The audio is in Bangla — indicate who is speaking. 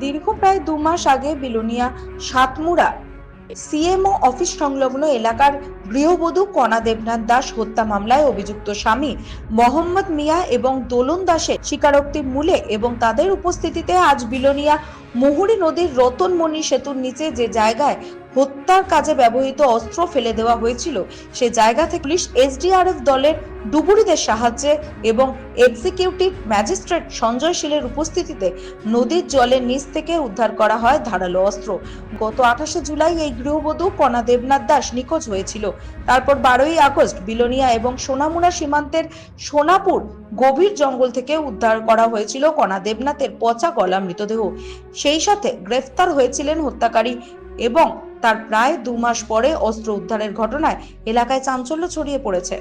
Speaker 1: দীর্ঘ প্রায় দু মাস আগে বিলোনিয়া সাতমুড়া সিএমও অফিস সংলগ্ন এলাকার গৃহবধূ কণা দেবনাথ দাস হত্যা মামলায় অভিযুক্ত স্বামী মোহাম্মদ মিয়া এবং দোলন দাসের স্বীকারোক্তির মূলে এবং তাদের উপস্থিতিতে আজ বিলোনিয়া মুহুরী নদীর রতনমণি সেতুর নিচে যে জায়গায় হত্যার কাজে ব্যবহৃত অস্ত্র ফেলে দেওয়া হয়েছিল, সে জায়গা থেকে পুলিশ এসডিআরএফ দলের ডুবুরিদের সাহায্যে এবং এক্সিকিউটিভ ম্যাজিস্ট্রেট সঞ্জয় শীলের উপস্থিতিতে নদীর জলের নিচ থেকে উদ্ধার করা হয় ধারালো অস্ত্র। গত আঠাশে জুলাই এই গৃহবধূ কণা দেবনাথ দাস নিখোঁজ হয়েছিল। তারপর বারোই আগস্ট বিলোনিয়া এবং সোনামুড়া সীমান্তের সোনাপুর গভীর জঙ্গল থেকে উদ্ধার করা হয়েছিল কণা দেবনাথের পচা গলা মৃতদেহ। সেই সাথে গ্রেফতার হয়েছিলেন হত্যাকারী এবং তার প্রায় দু মাস পরে অস্ত্র উদ্ধারের ঘটনায় এলাকায় চাঞ্চল্য ছড়িয়ে পড়েছে।